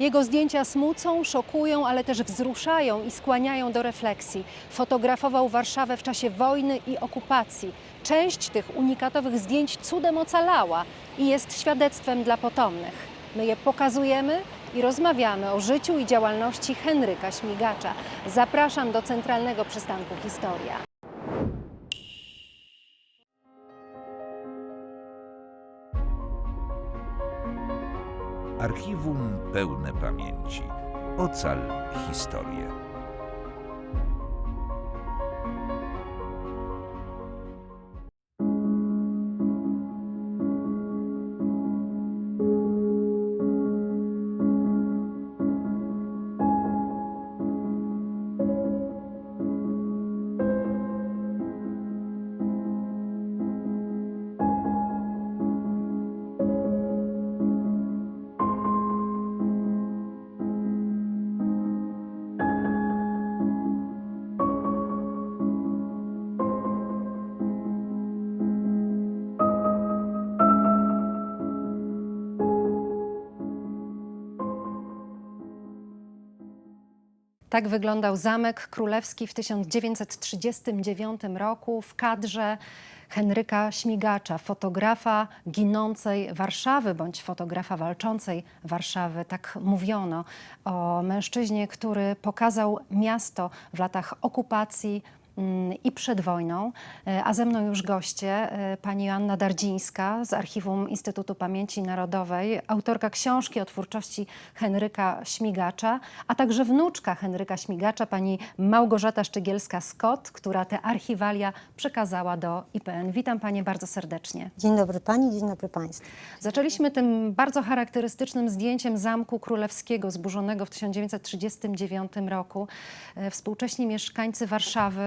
Jego zdjęcia smucą, szokują, ale też wzruszają i skłaniają do refleksji. Fotografował Warszawę w czasie wojny i okupacji. Część tych unikatowych zdjęć cudem ocalała i jest świadectwem dla potomnych. My je pokazujemy i rozmawiamy o życiu i działalności Henryka Śmigacza. Zapraszam do centralnego przystanku Historia. Archiwum pełne pamięci. Ocal historię. Tak wyglądał Zamek Królewski w 1939 roku w kadrze Henryka Śmigacza, fotografa ginącej Warszawy bądź fotografa walczącej Warszawy. Tak mówiono o mężczyźnie, który pokazał miasto w latach okupacji i przed wojną. E, A ze mną już goście, e, pani Joanna Dardzińska z Archiwum Instytutu Pamięci Narodowej, autorka książki o twórczości Henryka Śmigacza, a także wnuczka Henryka Śmigacza, pani Małgorzata Szczygielska-Scott, która te archiwalia przekazała do IPN. Witam panie bardzo serdecznie. Dzień dobry Pani, dzień dobry Państwu. Zaczęliśmy tym bardzo charakterystycznym zdjęciem Zamku Królewskiego zburzonego w 1939 roku. E, Współcześni mieszkańcy Warszawy,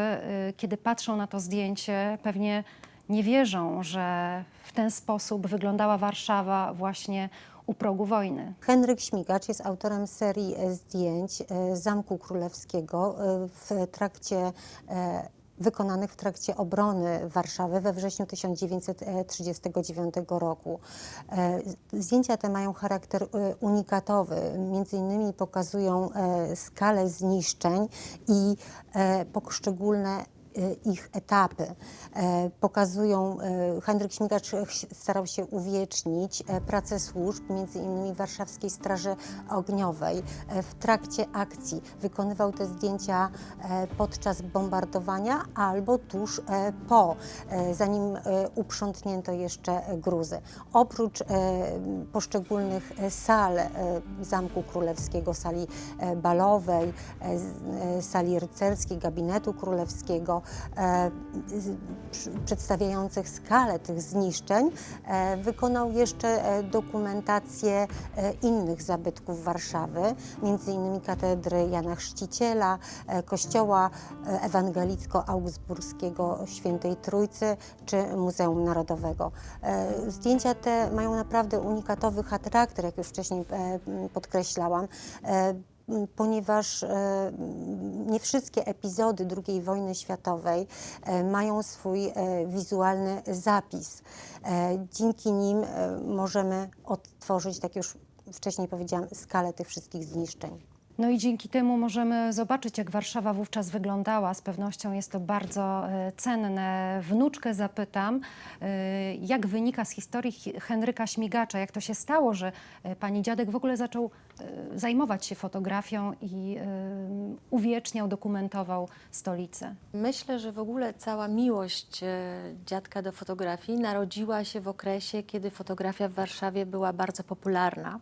kiedy patrzą na to zdjęcie, pewnie nie wierzą, że w ten sposób wyglądała Warszawa właśnie u progu wojny. Henryk Śmigacz jest autorem serii e, zdjęć e, Zamku Królewskiego e, w trakcie wykonanych w trakcie obrony Warszawy we wrześniu 1939 roku. E, Zdjęcia te mają charakter e, unikatowy, między innymi pokazują e, skalę zniszczeń i poszczególne ich etapy. E, Pokazują, e, Henryk Śmigacz starał się uwiecznić e, pracę służb, między innymi Warszawskiej Straży Ogniowej. E, W trakcie akcji wykonywał te zdjęcia e, podczas bombardowania albo tuż e, po, e, zanim e, uprzątnięto jeszcze e, gruzy. Oprócz e, poszczególnych e, sal e, Zamku Królewskiego, sali e, balowej, e, e, sali rycerskiej, gabinetu królewskiego, e, przedstawiających skalę tych zniszczeń, e, wykonał jeszcze e, dokumentację e, innych zabytków Warszawy, innymi katedry Jana Chrzciciela, e, kościoła e, ewangelicko-augsburskiego Świętej Trójcy czy Muzeum Narodowego. E, Zdjęcia te mają naprawdę unikatowy charakter, jak już wcześniej e, podkreślałam. Ponieważ e, nie wszystkie epizody II wojny światowej e, mają swój e, wizualny zapis. Dzięki nim możemy odtworzyć, tak już wcześniej powiedziałam, skalę tych wszystkich zniszczeń. No i dzięki temu możemy zobaczyć, jak Warszawa wówczas wyglądała. Z pewnością jest to bardzo e, cenne. Wnuczkę zapytam, e, jak wynika z historii Hi- Henryka Śmigacza, jak to się stało, że e, pani dziadek w ogóle zaczął zajmować się fotografią i uwieczniał, dokumentował stolicę. Myślę, że w ogóle cała miłość dziadka do fotografii narodziła się w okresie, kiedy fotografia w Warszawie była bardzo popularna.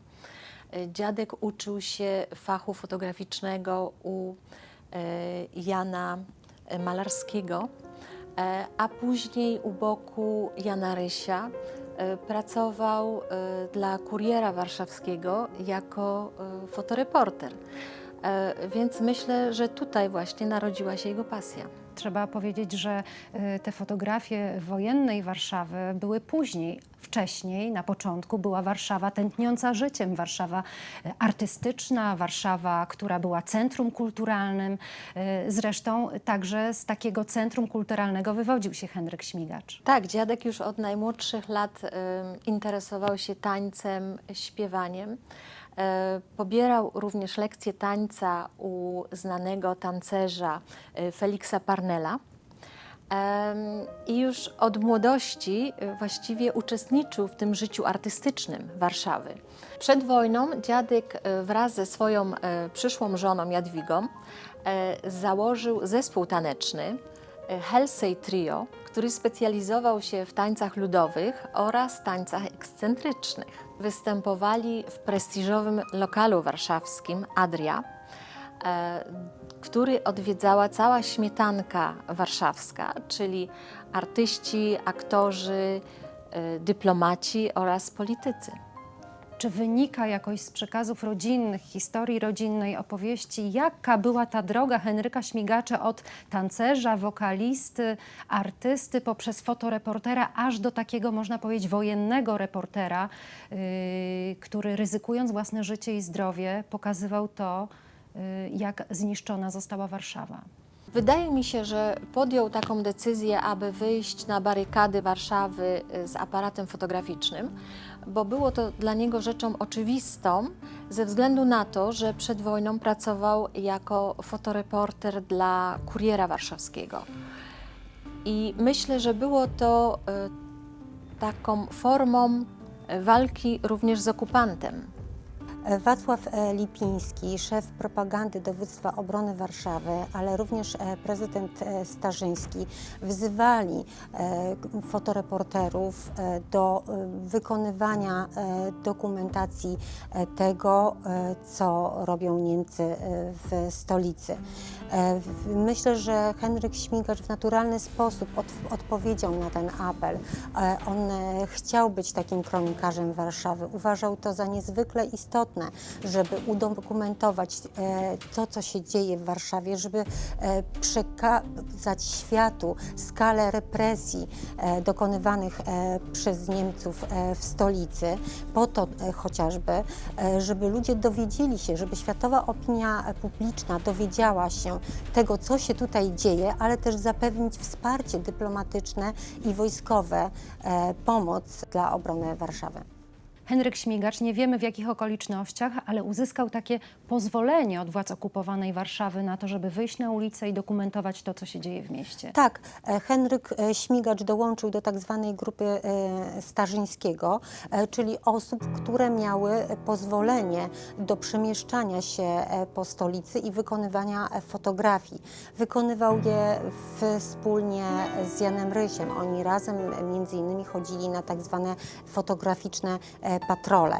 Dziadek uczył się fachu fotograficznego u e, Jana Malarskiego, e, a później u boku Jana Rysia e, pracował dla Kuriera Warszawskiego jako fotoreporter. Więc myślę, że tutaj właśnie narodziła się jego pasja. Trzeba powiedzieć, że e, te fotografie wojennej Warszawy były później. Wcześniej, na początku, była Warszawa tętniąca życiem, Warszawa e, artystyczna, Warszawa, która była centrum kulturalnym. E, Zresztą także z takiego centrum kulturalnego wywodził się Henryk Śmigacz. Tak, dziadek już od najmłodszych lat interesował się tańcem, śpiewaniem. E, Pobierał również lekcje tańca u znanego tancerza e, Feliksa Parnella. I już od młodości e, właściwie uczestniczył w tym życiu artystycznym Warszawy. Przed wojną dziadek wraz ze swoją przyszłą żoną Jadwigą założył zespół taneczny Helsey Trio, który specjalizował się w tańcach ludowych oraz tańcach ekscentrycznych. Występowali w prestiżowym lokalu warszawskim Adria, e, który odwiedzała cała śmietanka warszawska, czyli artyści, aktorzy, e, dyplomaci oraz politycy. Czy wynika jakoś z przekazów rodzinnych, historii rodzinnej, opowieści, jaka była ta droga Henryka Śmigacza od tancerza, wokalisty, artysty poprzez fotoreportera, aż do takiego, można powiedzieć, wojennego reportera, yy, który ryzykując własne życie i zdrowie, pokazywał to, yy, jak zniszczona została Warszawa. Wydaje mi się, że podjął taką decyzję, aby wyjść na barykady Warszawy y, z aparatem fotograficznym, bo było to dla niego rzeczą oczywistą, ze względu na to, że przed wojną pracował jako fotoreporter dla Kuriera Warszawskiego. I myślę, że było to y, taką formą walki również z okupantem. Wacław e, Lipiński, szef propagandy Dowództwa Obrony Warszawy, ale również e, prezydent e, Starzyński wzywali e, fotoreporterów e, do e, wykonywania e, dokumentacji e, tego, e, co robią Niemcy e, w stolicy. E, Myślę, że Henryk Śmigacz w naturalny sposób od, odpowiedział na ten apel. E, On e, chciał być takim kronikarzem Warszawy. Uważał to za niezwykle istotne, żeby udokumentować e, to, co się dzieje w Warszawie, żeby e, przekazać światu skalę represji e, dokonywanych przez Niemców w stolicy, po to chociażby, żeby ludzie dowiedzieli się, żeby światowa opinia publiczna dowiedziała się tego, co się tutaj dzieje, ale też zapewnić wsparcie dyplomatyczne i wojskowe, pomoc dla obrony Warszawy. Henryk Śmigacz, nie wiemy w jakich okolicznościach, ale uzyskał takie pozwolenie od władz okupowanej Warszawy na to, żeby wyjść na ulicę i dokumentować to, co się dzieje w mieście. Tak, e, Henryk e, Śmigacz dołączył do tak zwanej grupy e, Starzyńskiego, czyli osób, które miały pozwolenie do przemieszczania się po stolicy i wykonywania fotografii. Wykonywał je wspólnie z Janem Rysiem. Oni razem między innymi chodzili na tak zwane fotograficzne patrole.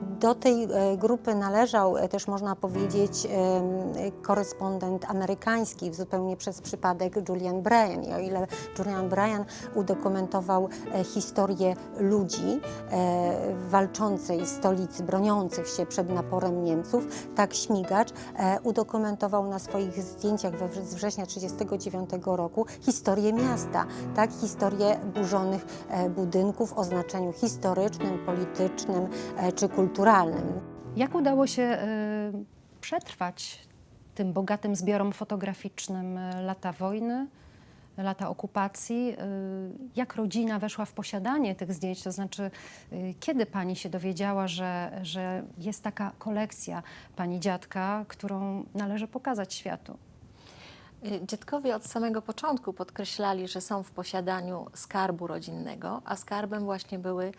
Do tej e, grupy należał e, też, można powiedzieć, korespondent amerykański, zupełnie przez przypadek Julian Bryan. I o ile Julian Bryan udokumentował e, historię ludzi walczącej stolicy, broniących się przed naporem Niemców, tak Śmigacz udokumentował na swoich zdjęciach z września 1939 roku historię miasta, tak, historię burzonych budynków o znaczeniu historycznym, politycznym czy kulturalnym. Jak udało się y, przetrwać tym bogatym zbiorom fotograficznym y, lata wojny, lata okupacji? Y, jak rodzina weszła w posiadanie tych zdjęć? To znaczy, kiedy pani się dowiedziała, że, że jest taka kolekcja pani dziadka, którą należy pokazać światu? Dziadkowie od samego początku podkreślali, że są w posiadaniu skarbu rodzinnego, a skarbem właśnie były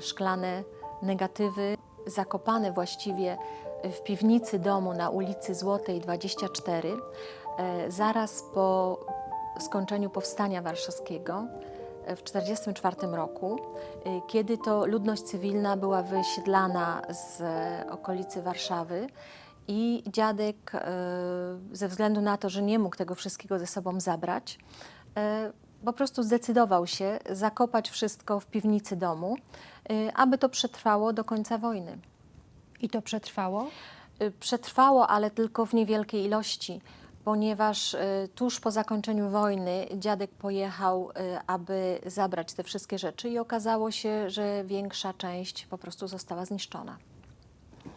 szklane negatywy, zakopane właściwie w piwnicy domu na ulicy Złotej 24, y, zaraz po skończeniu Powstania Warszawskiego y, w 1944 roku, y, kiedy to ludność cywilna była wysiedlana z e, okolicy Warszawy i dziadek, e, ze względu na to, że nie mógł tego wszystkiego ze sobą zabrać, e, po prostu zdecydował się zakopać wszystko w piwnicy domu, e, aby to przetrwało do końca wojny. I to przetrwało? E, Przetrwało, ale tylko w niewielkiej ilości, ponieważ e, tuż po zakończeniu wojny dziadek pojechał, aby zabrać te wszystkie rzeczy i okazało się, że większa część po prostu została zniszczona.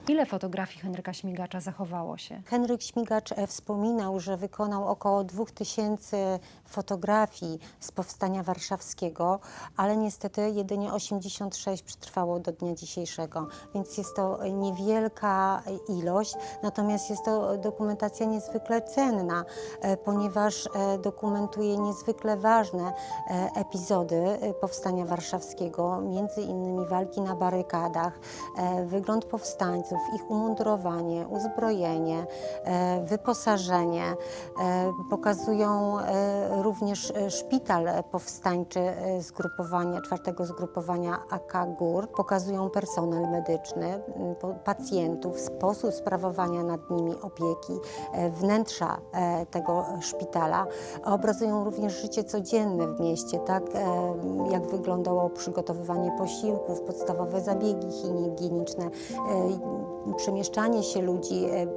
Ile fotografii Henryka Śmigacza zachowało się? Henryk Śmigacz e, wspominał, że wykonał około 2000 fotografii z powstania warszawskiego, ale niestety jedynie 86 przetrwało do dnia dzisiejszego, więc jest to niewielka ilość, natomiast jest to dokumentacja niezwykle cenna, e, ponieważ e, dokumentuje niezwykle ważne epizody powstania warszawskiego, między innymi walki na barykadach, wygląd powstańców, ich umundurowanie, uzbrojenie, e, wyposażenie. E, Pokazują e, również szpital powstańczy zgrupowania, czwartego zgrupowania AK GUR. Pokazują personel medyczny, pacjentów, sposób sprawowania nad nimi opieki, wnętrza tego szpitala. Obrazują również życie codzienne w mieście, tak jak wyglądało przygotowywanie posiłków, podstawowe zabiegi higieniczne, przemieszczanie się ludzi e,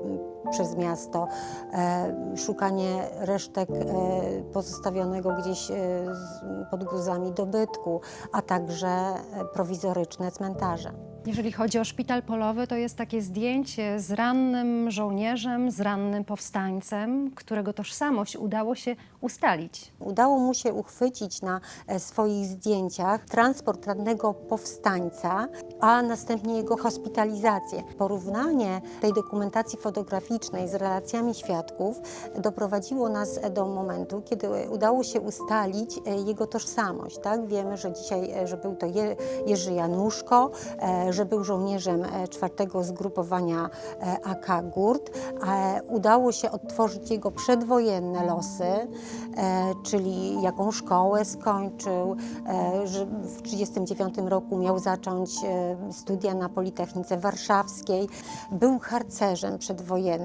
przez miasto, e, szukanie resztek e, pozostawionego gdzieś e, pod gruzami dobytku, a także prowizoryczne cmentarze. Jeżeli chodzi o szpital polowy, to jest takie zdjęcie z rannym żołnierzem, z rannym powstańcem, którego tożsamość udało się ustalić. Udało mu się uchwycić na swoich zdjęciach transport rannego powstańca, a następnie jego hospitalizację. Porównanie tej dokumentacji fotograficznej z relacjami świadków doprowadziło nas do momentu, kiedy udało się ustalić e, jego tożsamość. Tak? Wiemy, że dzisiaj, e, że był to Je- Jerzy Januszko, e, że był żołnierzem czwartego zgrupowania AK Gurt. Udało się odtworzyć jego przedwojenne losy, czyli jaką szkołę skończył, że w 1939 roku miał zacząć studia na Politechnice Warszawskiej. Był harcerzem przedwojennym.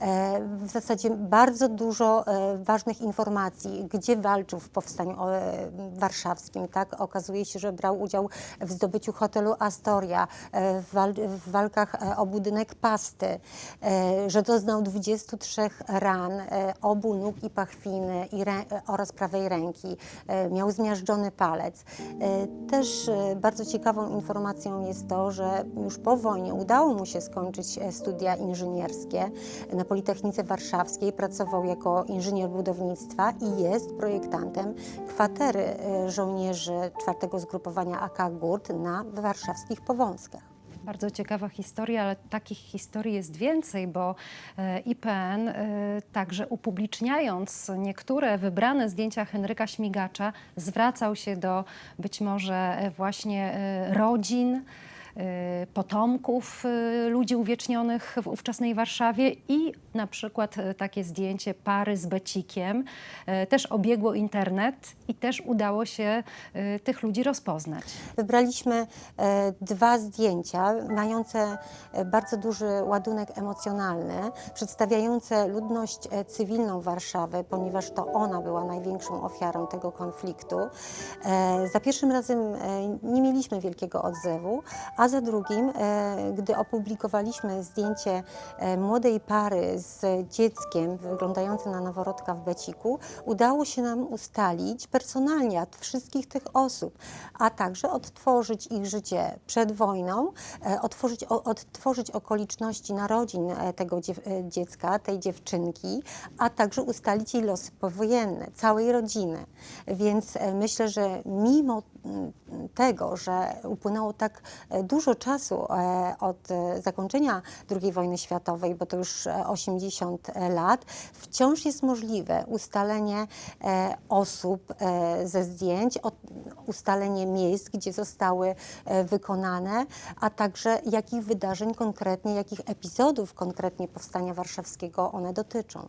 E, W zasadzie bardzo dużo e, ważnych informacji, gdzie walczył w powstaniu e, warszawskim. Tak? Okazuje się, że brał udział w zdobyciu hotelu Astoria, w, wal w walkach o budynek Pasty, że doznał 23 ran obu nóg i pachwiny oraz prawej ręki. Miał zmiażdżony palec. Też bardzo ciekawą informacją jest to, że już po wojnie udało mu się skończyć studia inżynierskie na Politechnice Warszawskiej. Pracował jako inżynier budownictwa i jest projektantem kwatery e, żołnierzy czwartego zgrupowania AK Gurt na warszawskich Powązkach. Bardzo ciekawa historia, ale takich historii jest więcej, bo e, IPN e, także upubliczniając niektóre wybrane zdjęcia Henryka Śmigacza zwracał się do być może właśnie rodzin, potomków e, ludzi uwiecznionych w ówczesnej Warszawie i na przykład e, takie zdjęcie pary z Becikiem też obiegło internet i też udało się tych ludzi rozpoznać. Wybraliśmy e, dwa zdjęcia mające e, bardzo duży ładunek emocjonalny, przedstawiające ludność e, cywilną Warszawy, ponieważ to ona była największą ofiarą tego konfliktu. Za pierwszym razem nie mieliśmy wielkiego odzewu, a za drugim, e, gdy opublikowaliśmy zdjęcie e, młodej pary z dzieckiem wyglądającym na noworodka w Beciku, udało się nam ustalić personaliat wszystkich tych osób, a także odtworzyć ich życie przed wojną, e, otworzyć, odtworzyć okoliczności narodzin tego dziecka, tej dziewczynki, a także ustalić jej losy powojenne, całej rodziny. Więc myślę, że mimo mm, tego, że upłynęło tak e, dużo czasu e, od e, zakończenia II wojny światowej, bo to już e, 80 lat, wciąż jest możliwe ustalenie e, osób e, ze zdjęć, ustalenie miejsc, gdzie zostały e, wykonane, a także jakich wydarzeń konkretnie, jakich epizodów konkretnie powstania warszawskiego one dotyczą.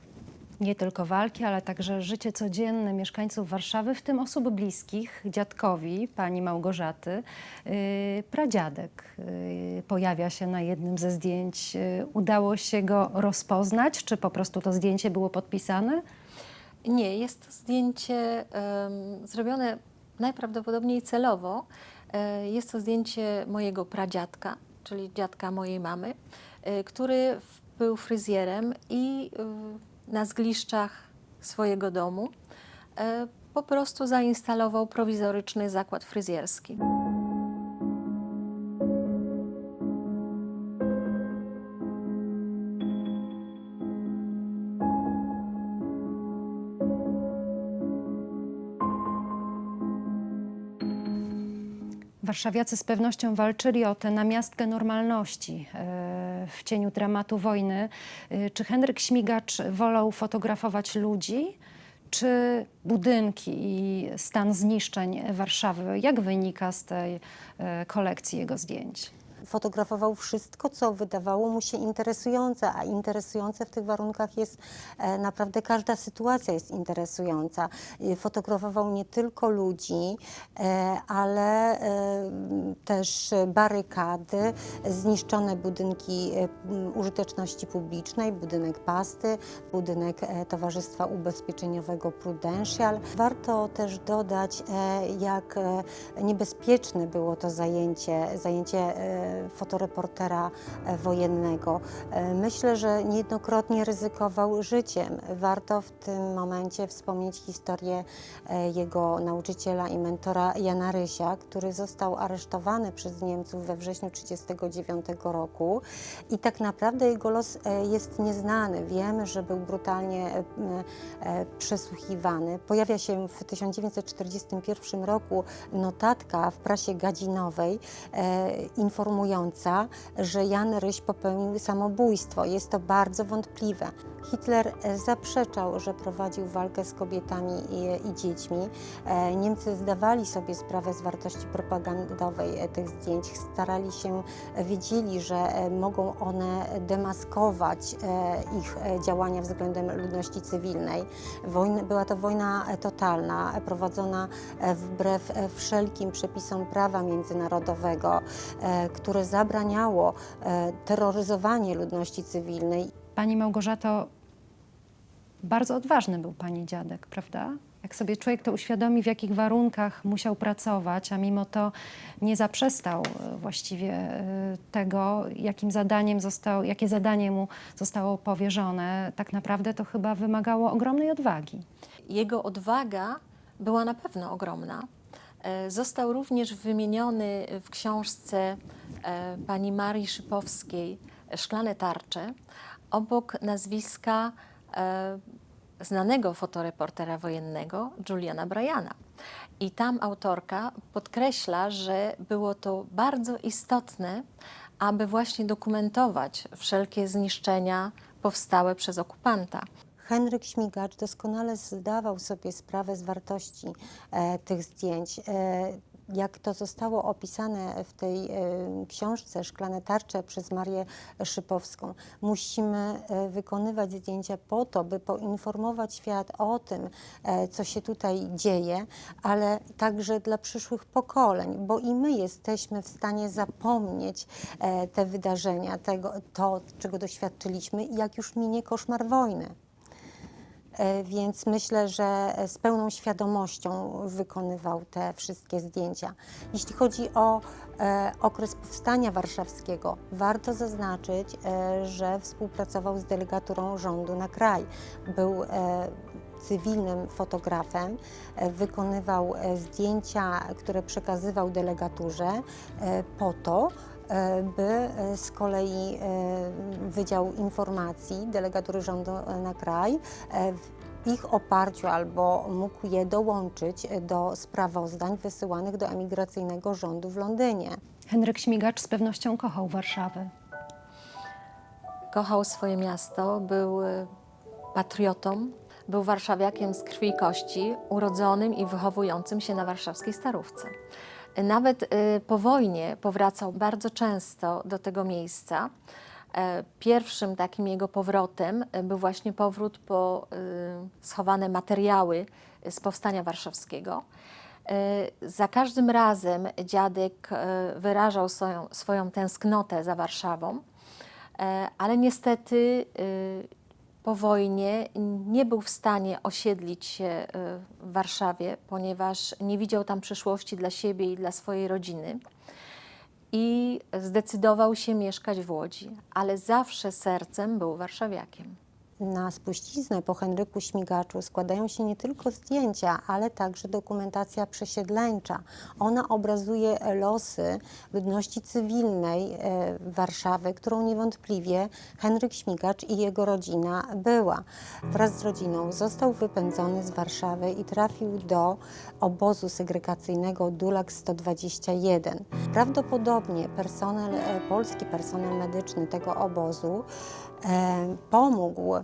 Nie tylko walki, ale także życie codzienne mieszkańców Warszawy, w tym osób bliskich, dziadkowi pani Małgorzaty. Yy, pradziadek yy, pojawia się na jednym ze zdjęć. Yy, udało się go rozpoznać, czy po prostu to zdjęcie było podpisane? Nie, jest to zdjęcie em, zrobione najprawdopodobniej celowo. E, jest to zdjęcie mojego pradziadka, czyli dziadka mojej mamy, e, który był fryzjerem i na zgliszczach swojego domu e, po prostu zainstalował prowizoryczny zakład fryzjerski. Warszawiacy z pewnością walczyli o tę namiastkę normalności. E, w cieniu dramatu wojny. E, Czy Henryk Śmigacz wolał fotografować ludzi, czy budynki i stan zniszczeń Warszawy? Jak wynika z tej e, kolekcji jego zdjęć? Fotografował wszystko, co wydawało mu się interesujące, a interesujące w tych warunkach jest e, naprawdę każda sytuacja jest interesująca. E, Fotografował nie tylko ludzi, e, ale też barykady, zniszczone budynki użyteczności publicznej, budynek pasty, budynek Towarzystwa Ubezpieczeniowego Prudential. Warto też dodać, jak niebezpieczne było to zajęcie, zajęcie fotoreportera e, wojennego. E, Myślę, że niejednokrotnie ryzykował życiem. Warto w tym momencie wspomnieć historię e, jego nauczyciela i mentora Jana Rysia, który został aresztowany przez Niemców we wrześniu 1939 roku i tak naprawdę jego los jest nieznany. Wiemy, że był brutalnie przesłuchiwany. Pojawia się w 1941 roku notatka w prasie gadzinowej e, że Jan Ryś popełnił samobójstwo. Jest to bardzo wątpliwe. Hitler e, zaprzeczał, że prowadził walkę z kobietami i, i dziećmi. E, Niemcy zdawali sobie sprawę z wartości propagandowej e, tych zdjęć. Starali się, wiedzieli, że mogą one demaskować ich działania względem ludności cywilnej. Wojna, była to wojna totalna, prowadzona wbrew wszelkim przepisom prawa międzynarodowego, które zabraniało terroryzowanie ludności cywilnej. Pani Małgorzato, bardzo odważny był pani dziadek, prawda? Jak sobie człowiek to uświadomi, w jakich warunkach musiał pracować, a mimo to nie zaprzestał e, właściwie e, tego, jakim zadaniem został, jakie zadanie mu zostało powierzone, tak naprawdę to chyba wymagało ogromnej odwagi. Jego odwaga była na pewno ogromna. E, Został również wymieniony w książce pani Marii Szypowskiej Szklane tarcze obok nazwiska e, znanego fotoreportera wojennego Juliana Bryana. I tam autorka podkreśla, że było to bardzo istotne, aby właśnie dokumentować wszelkie zniszczenia powstałe przez okupanta. Henryk Śmigacz doskonale zdawał sobie sprawę z wartości e, tych zdjęć. E, jak to zostało opisane w tej e, książce Szklane tarcze przez Marię Szypowską, musimy e, wykonywać zdjęcia po to, by poinformować świat o tym, e, co się tutaj dzieje, ale także dla przyszłych pokoleń, bo i my jesteśmy w stanie zapomnieć te wydarzenia, tego, to, czego doświadczyliśmy, jak już minie koszmar wojny. E, Więc myślę, że z pełną świadomością wykonywał te wszystkie zdjęcia. Jeśli chodzi o e, okres powstania warszawskiego, warto zaznaczyć, e, że współpracował z delegaturą rządu na kraj. Był e, cywilnym fotografem, e, wykonywał e, zdjęcia, które przekazywał delegaturze e, po to, e, by e, z kolei e, Wydział Informacji Delegatury Rządu e, na kraj e, w ich oparciu albo mógł je dołączyć e, do sprawozdań wysyłanych do emigracyjnego rządu w Londynie. Henryk Śmigacz z pewnością kochał Warszawę. kochał swoje miasto, był patriotą, był warszawiakiem z krwi i kości, urodzonym i wychowującym się na warszawskiej Starówce. Nawet y, po wojnie powracał bardzo często do tego miejsca. E, Pierwszym takim jego powrotem y, był właśnie powrót po y, schowane materiały z powstania warszawskiego. E, Za każdym razem dziadek e, wyrażał swoją, swoją tęsknotę za Warszawą, e, ale niestety y, po wojnie nie był w stanie osiedlić się y, w Warszawie, ponieważ nie widział tam przyszłości dla siebie i dla swojej rodziny. I zdecydował się mieszkać w Łodzi, ale zawsze sercem był warszawiakiem. Na spuściznę po Henryku Śmigaczu składają się nie tylko zdjęcia, ale także dokumentacja przesiedleńcza. Ona obrazuje losy ludności cywilnej e, Warszawy, którą niewątpliwie Henryk Śmigacz i jego rodzina była. Wraz z rodziną został wypędzony z Warszawy i trafił do obozu segregacyjnego Dulak 121. Prawdopodobnie personel, e, polski personel medyczny tego obozu pomógł e,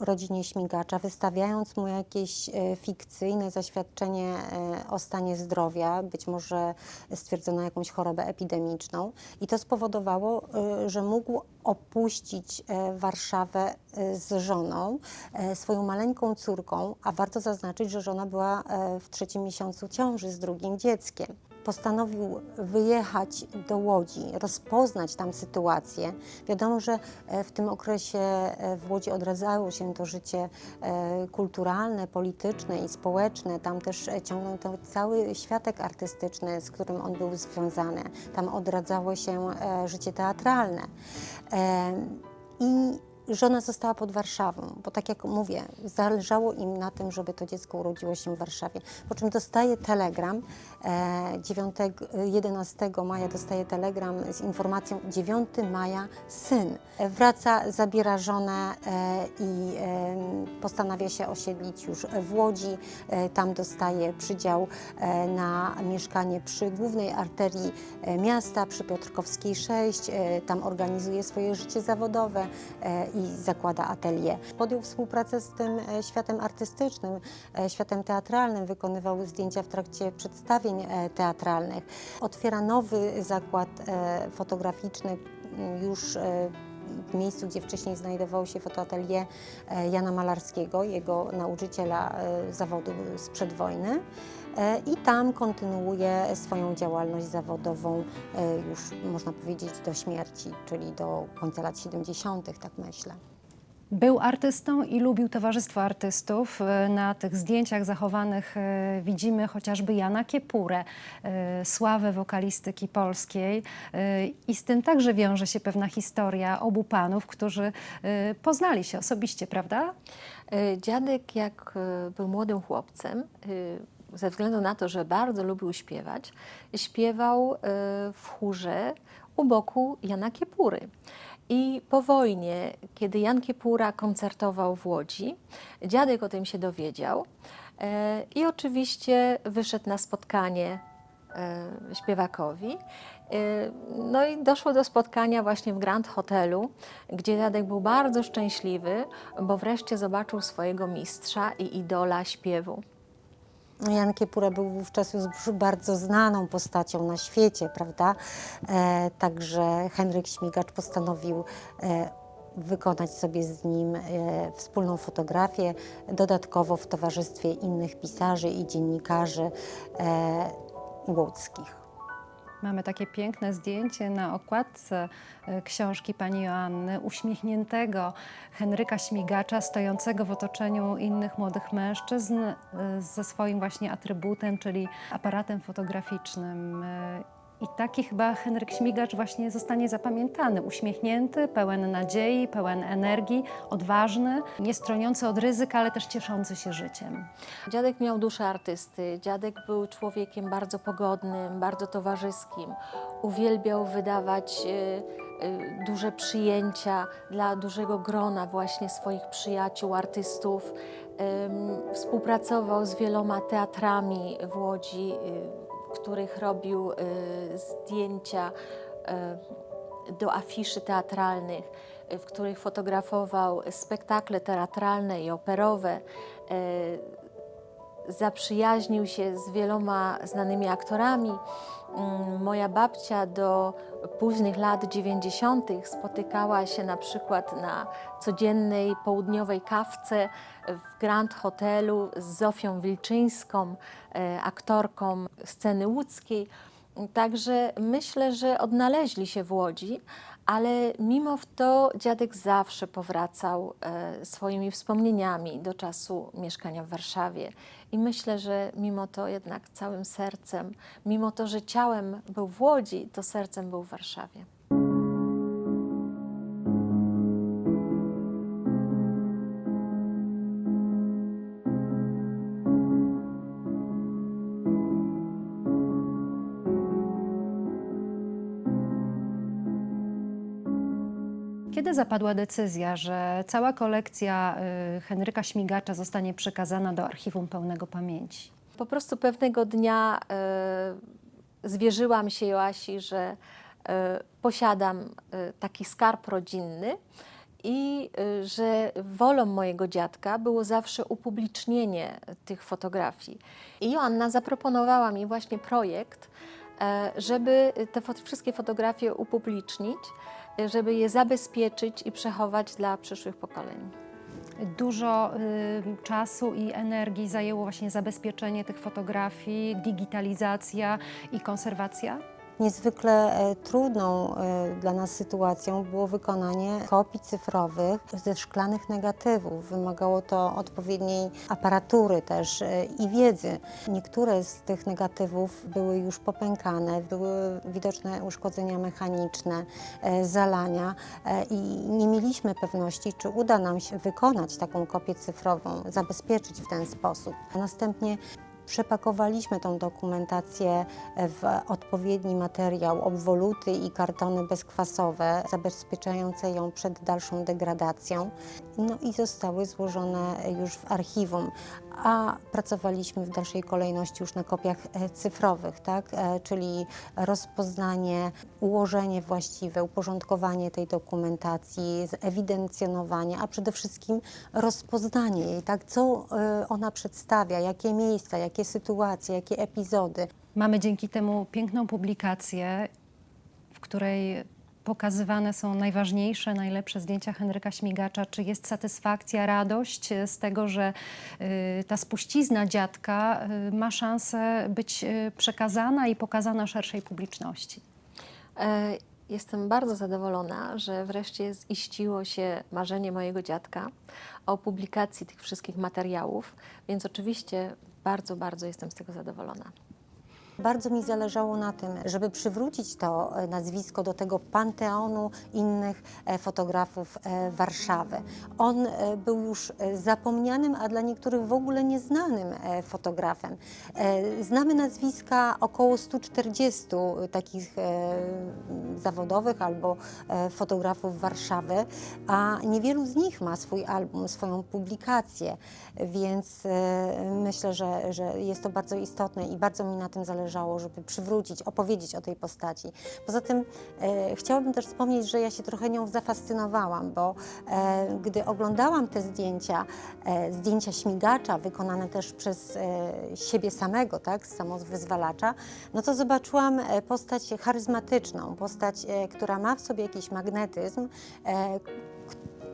rodzinie Śmigacza, wystawiając mu jakieś e, fikcyjne zaświadczenie e, o stanie zdrowia, być może stwierdzono jakąś chorobę epidemiczną. I to spowodowało, e, że mógł opuścić e, Warszawę e, z żoną, e, swoją maleńką córką, a warto zaznaczyć, że żona była e, w trzecim miesiącu ciąży z drugim dzieckiem postanowił wyjechać do Łodzi, rozpoznać tam sytuację. Wiadomo, że e, w tym okresie e, w Łodzi odradzało się to życie e, kulturalne, polityczne i społeczne. Tam też ciągnął to cały światek artystyczny, z którym on był związany. Tam odradzało się życie teatralne. E, Żona została pod Warszawą, bo tak jak mówię, zależało im na tym, żeby to dziecko urodziło się w Warszawie. Po czym dostaje telegram, e, 9, 11 maja dostaje telegram z informacją 9 maja syn. E, Wraca, zabiera żonę e, i e, postanawia się osiedlić już w Łodzi. E, tam dostaje przydział e, na mieszkanie przy głównej arterii e, miasta, przy Piotrkowskiej 6. E, tam organizuje swoje życie zawodowe e, i zakłada atelier. Podjął współpracę z tym e, światem artystycznym, e, światem teatralnym, wykonywał zdjęcia w trakcie przedstawień e, teatralnych. Otwiera nowy zakład fotograficzny m, już w miejscu, gdzie wcześniej znajdowało się fotoatelier Jana Malarskiego, jego nauczyciela zawodu sprzed wojny. E, I tam kontynuuje swoją działalność zawodową e, już można powiedzieć do śmierci, czyli do końca lat 70., tak myślę. Był artystą i lubił towarzystwo artystów. E, Na tych zdjęciach zachowanych widzimy chociażby Jana Kiepurę, sławę wokalistyki polskiej. I z tym także wiąże się pewna historia obu panów, którzy poznali się osobiście, prawda? Dziadek, jak był młodym chłopcem, ze względu na to, że bardzo lubił śpiewać, śpiewał e, w chórze u boku Jana Kiepury. I po wojnie, kiedy Jan Kiepura koncertował w Łodzi, dziadek o tym się dowiedział e, i oczywiście wyszedł na spotkanie e, śpiewakowi. No i doszło do spotkania właśnie w Grand Hotelu, gdzie dziadek był bardzo szczęśliwy, bo wreszcie zobaczył swojego mistrza i idola śpiewu. Jan Kiepura był wówczas już bardzo znaną postacią na świecie, prawda? E, także Henryk Śmigacz postanowił e, wykonać sobie z nim e, wspólną fotografię, dodatkowo w towarzystwie innych pisarzy i dziennikarzy e, łódzkich. Mamy takie piękne zdjęcie na okładce e, książki pani Joanny, uśmiechniętego Henryka Śmigacza, stojącego w otoczeniu innych młodych mężczyzn e, ze swoim właśnie atrybutem, czyli aparatem fotograficznym. I taki chyba Henryk Śmigacz właśnie zostanie zapamiętany. Uśmiechnięty, pełen nadziei, pełen energii, odważny, nie stroniący od ryzyka, ale też cieszący się życiem. Dziadek miał duszę artysty. Dziadek był człowiekiem bardzo pogodnym, bardzo towarzyskim. Uwielbiał wydawać e, e, duże przyjęcia dla dużego grona właśnie swoich przyjaciół, artystów. Współpracował z wieloma teatrami w Łodzi, w których robił e, zdjęcia e, do afiszy teatralnych, w których fotografował spektakle teatralne i operowe. Zaprzyjaźnił się z wieloma znanymi aktorami. Mm, Moja babcia do późnych lat 90. spotykała się na przykład na codziennej południowej kawce w Grand Hotelu z Zofią Wilczyńską, e, aktorką sceny łódzkiej. Także myślę, że odnaleźli się w Łodzi, ale mimo to dziadek zawsze powracał e, swoimi wspomnieniami do czasu mieszkania w Warszawie. I myślę, że mimo to jednak całym sercem, mimo to, że ciałem był w Łodzi, to sercem był w Warszawie. Kiedy zapadła decyzja, że cała kolekcja y, Henryka Śmigacza zostanie przekazana do Archiwum Pełnego Pamięci? Po prostu pewnego dnia e, zwierzyłam się Joasi, że e, posiadam e, taki skarb rodzinny i e, że wolą mojego dziadka było zawsze upublicznienie tych fotografii. I Joanna zaproponowała mi właśnie projekt, e, żeby te fot- wszystkie fotografie upublicznić, żeby je zabezpieczyć i przechować dla przyszłych pokoleń. Dużo y, czasu i energii zajęło właśnie zabezpieczenie tych fotografii, digitalizacja i konserwacja? Niezwykle e, trudną e, dla nas sytuacją było wykonanie kopii cyfrowych ze szklanych negatywów. Wymagało to odpowiedniej aparatury też e, i wiedzy. Niektóre z tych negatywów były już popękane, były widoczne uszkodzenia mechaniczne, zalania i nie mieliśmy pewności, czy uda nam się wykonać taką kopię cyfrową, zabezpieczyć w ten sposób. Następnie Przepakowaliśmy tą dokumentację w odpowiedni materiał, obwoluty i kartony bezkwasowe, zabezpieczające ją przed dalszą degradacją. No i zostały złożone już w archiwum, a pracowaliśmy w dalszej kolejności już na kopiach e, cyfrowych, tak? E, czyli rozpoznanie, ułożenie właściwe, uporządkowanie tej dokumentacji, ewidencjonowanie, a przede wszystkim rozpoznanie jej, tak? co e, ona przedstawia, jakie miejsca, jakie sytuacje, jakie epizody. Mamy dzięki temu piękną publikację, w której pokazywane są najważniejsze, najlepsze zdjęcia Henryka Śmigacza. Czy jest satysfakcja, radość z tego, że y, ta spuścizna dziadka y, ma szansę być y, przekazana i pokazana szerszej publiczności? E, Jestem bardzo zadowolona, że wreszcie ziściło się marzenie mojego dziadka o publikacji tych wszystkich materiałów, więc oczywiście bardzo, bardzo jestem z tego zadowolona. Bardzo mi zależało na tym, żeby przywrócić to e, nazwisko do tego panteonu innych e, fotografów e, Warszawy. On był już zapomnianym, a dla niektórych w ogóle nieznanym fotografem. Znamy nazwiska około 140 takich zawodowych albo fotografów Warszawy, a niewielu z nich ma swój album, swoją publikację, więc myślę, że, że jest to bardzo istotne i bardzo mi na tym zależało, żeby przywrócić, opowiedzieć o tej postaci. Poza tym e, chciałabym też wspomnieć, że ja się trochę nią zafascynowałam, bo e, gdy oglądałam te zdjęcia, e, zdjęcia śmigacza wykonane też przez e, siebie samego, tak, z samozwyzwalacza, no to zobaczyłam e, postać charyzmatyczną, postać, e, która ma w sobie jakiś magnetyzm, e,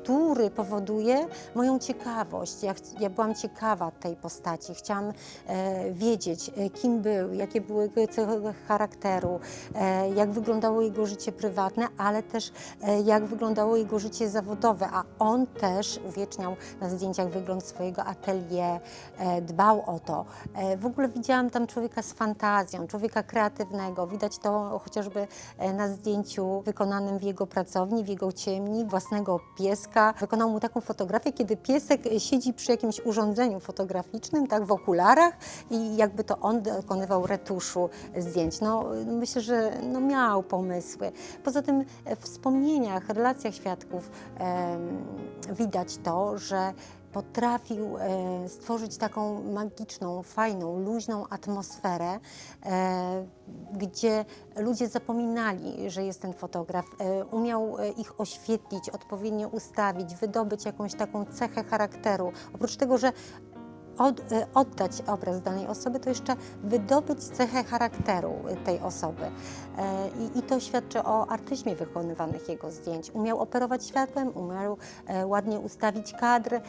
który powoduje moją ciekawość. Ja, ja byłam ciekawa tej postaci, chciałam e, wiedzieć, e, kim był, jakie były jego cechy charakteru, e, jak wyglądało jego życie prywatne, ale też e, jak wyglądało jego życie zawodowe, a on też uwieczniał na zdjęciach wygląd swojego atelier, e, dbał o to. E, w ogóle widziałam tam człowieka z fantazją, człowieka kreatywnego. Widać to chociażby e, na zdjęciu wykonanym w jego pracowni, w jego ciemni, własnego pieska. Wykonał mu taką fotografię, kiedy piesek e, siedzi przy jakimś urządzeniu fotograficznym, tak, w okularach i jakby to on dokonywał retuszu zdjęć. No, myślę, że no, miał pomysły. Poza tym e, w wspomnieniach, relacjach świadków em, widać to, że potrafił e, stworzyć taką magiczną, fajną, luźną atmosferę, e, gdzie ludzie zapominali, że jest ten fotograf. E, umiał ich oświetlić, odpowiednio ustawić, wydobyć jakąś taką cechę charakteru. Oprócz tego, że od, e, oddać obraz danej osoby, to jeszcze wydobyć cechę charakteru e, tej osoby. E, I, I to świadczy o artyzmie wykonywanych jego zdjęć. Umiał operować światłem, umiał e, ładnie ustawić kadr.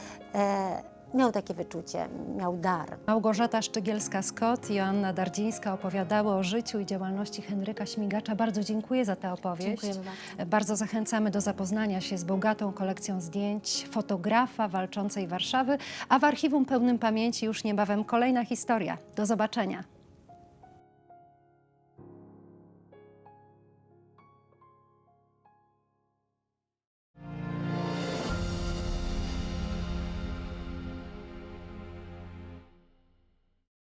Miał takie wyczucie, miał dar. Małgorzata Szczygielska-Scott i Joanna Dardzińska opowiadały o życiu i działalności Henryka Śmigacza. Bardzo dziękuję za tę opowieść. Dziękujemy bardzo. Bardzo zachęcamy do zapoznania się z bogatą kolekcją zdjęć fotografa walczącej Warszawy, a w archiwum pełnym pamięci już niebawem kolejna historia. Do zobaczenia.